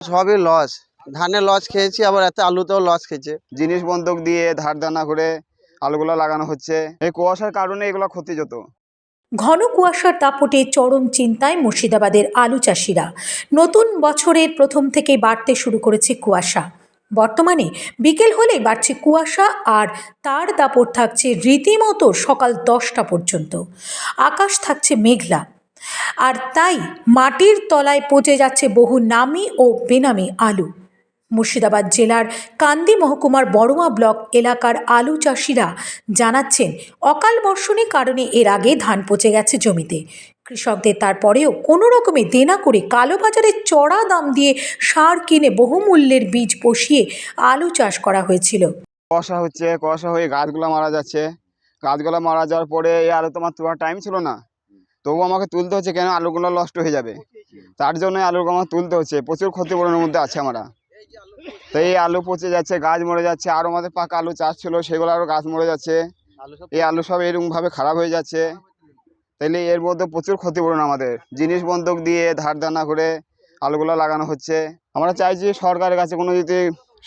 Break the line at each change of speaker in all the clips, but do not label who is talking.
সবই লস। ধানে লস খেয়েছি আবার এতে আলুতেও লস খেয়েছে।
জিনিস বন্ধক দিয়ে ধার দানা করে আলুগুলো লাগানো হচ্ছে। এই কুয়াশার কারণে এগুলো ক্ষতি যত
ঘন কুয়াশার দাপটে চরম চিন্তায় মুর্শিদাবাদের আলু চাষিরা। নতুন বছরের প্রথম থেকেই বাড়তে শুরু করেছে কুয়াশা। বর্তমানে বিকেল হলেই বাড়ছে কুয়াশা আর তার দাপট থাকছে রীতিমতো সকাল দশটা পর্যন্ত। আকাশ থাকছে মেঘলা। আর তাই মাটির তলায় পচে যাচ্ছে বহু নামি ও বেনামি আলু। মুর্শিদাবাদ জেলার কান্দি মহকুমার বড়মা ব্লক এলাকার আলু চাষিরা জানাচ্ছেন, অকাল বর্ষণের কারণে এর আগে ধান পচে গেছে জমিতে। কৃষকদের তারপরেও কোনো রকমে দেনা করে কালোবাজারে চড়া দাম দিয়ে সার কিনে বহুমূল্যের বীজ বসিয়ে আলু চাষ করা হয়েছিল।
কষা হচ্ছে কষা হয়ে গাছগুলো মারা যাচ্ছে। গাছগুলো মারা যাওয়ার পরে এই আলু তোমার তোলার টাইম ছিল না। তবু আমাকে তুলতে হচ্ছে কেন? আলুগুলো নষ্ট হয়ে যাবে। তার জন্য আলুগুলো আমার তুলতে হচ্ছে। প্রচুর ক্ষতিপূরণের মধ্যে আছে আমরা। তো এই আলু পচে যাচ্ছে, গাছ মরে যাচ্ছে আরও আমাদের পাকা আলু চাষ ছিল, সেগুলো আরও গাছ মরে যাচ্ছে। এই আলু সব এরকমভাবে খারাপ হয়ে যাচ্ছে। তাইলে এর মধ্যে প্রচুর ক্ষতিপূরণ আমাদের। জিনিস বন্ধক দিয়ে, ধার দানা করে আলুগুলো লাগানো হচ্ছে। আমরা চাইছি সরকারের কাছে কোনো যদি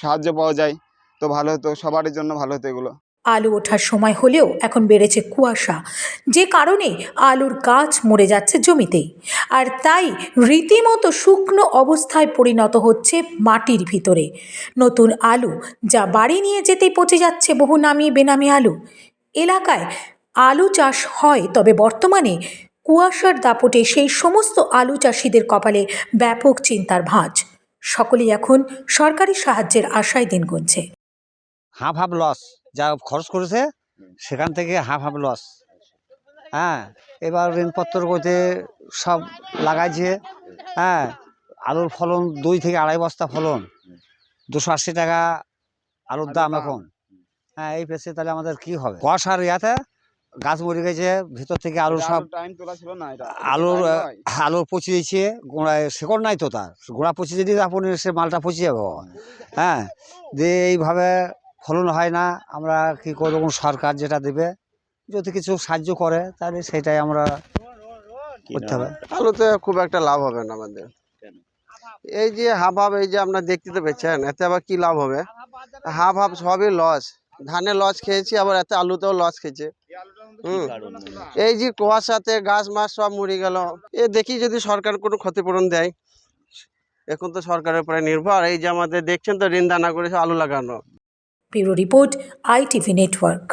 সাহায্য পাওয়া যায়, তো ভালো হতো, সবারই জন্য ভালো হতো এগুলো।
আলু ওঠার সময় হলেও এখন বেড়েছে কুয়াশা। যে কারণে আলুর গাছ মরে যাচ্ছে জমিতেই আর তাই রীতিমতো শুকনো অবস্থায় পরিণত হচ্ছে মাটির ভিতরে। নতুন আলু যা বাড়ি নিয়ে যেতেই পচে যাচ্ছে বহু নামি বেনামি আলু। এলাকায় আলু চাষ হয়, তবে বর্তমানে কুয়াশার দাপটে সেই সমস্ত আলু চাষিদের কপালে ব্যাপক চিন্তার ভাঁজ। সকলেই এখন সরকারি সাহায্যের আশায় দিন গুনছে
হাফ হাফ লস। যা খরচ করেছে সেখান থেকে হাফ হাফ লস হ্যাঁ এবার ঋণপত্র করতে সব লাগাইছে হ্যাঁ আলুর ফলন দুই থেকে আড়াই বস্তা ফলন দুশো আশি টাকা আলুর দাম এখন। হ্যাঁ এই পেছে তাহলে আমাদের কি হবে? কুয়াশার ইয়াতে গাছ মরে গেছে ভিতর থেকে আলু সব
টাইম তোলা ছিল না এটা
আলুর আলুর পচে দিয়েছে গোড়ায় শেকড় নাই তো তার। গোড়া পচে যদি আপনি সে মালটা পচে যাবে। হ্যাঁ দিয়ে এইভাবে ফলন হয় না আমরা কি করব? সরকার যেটা দেবে যদি কিছু সাহায্য করে তাহলে সেটাই আমরা করতে হবে।
আলুতে খুব একটা লাভ হবে না আমাদের। এই যে হাফ হাফ এই যে আপনার দেখতে তো পেয়েছেন এতে আবার কি লাভ হবে? হাফ হাফ সবই লস। ধানে লস খেয়েছি আবার এতে আলুতেও লস খেয়েছে। হুম। এই যে কুয়াশাতে গাছ মাছ সব মরে গেল। এ দেখি যদি সরকার কোনো ক্ষতিপূরণ দেয়। এখন তো সরকারের উপরে নির্ভর। এই যে আমাদের দেখছেন তো ঋণ দানা করে সব আলু লাগানো।
Bureau report ITV network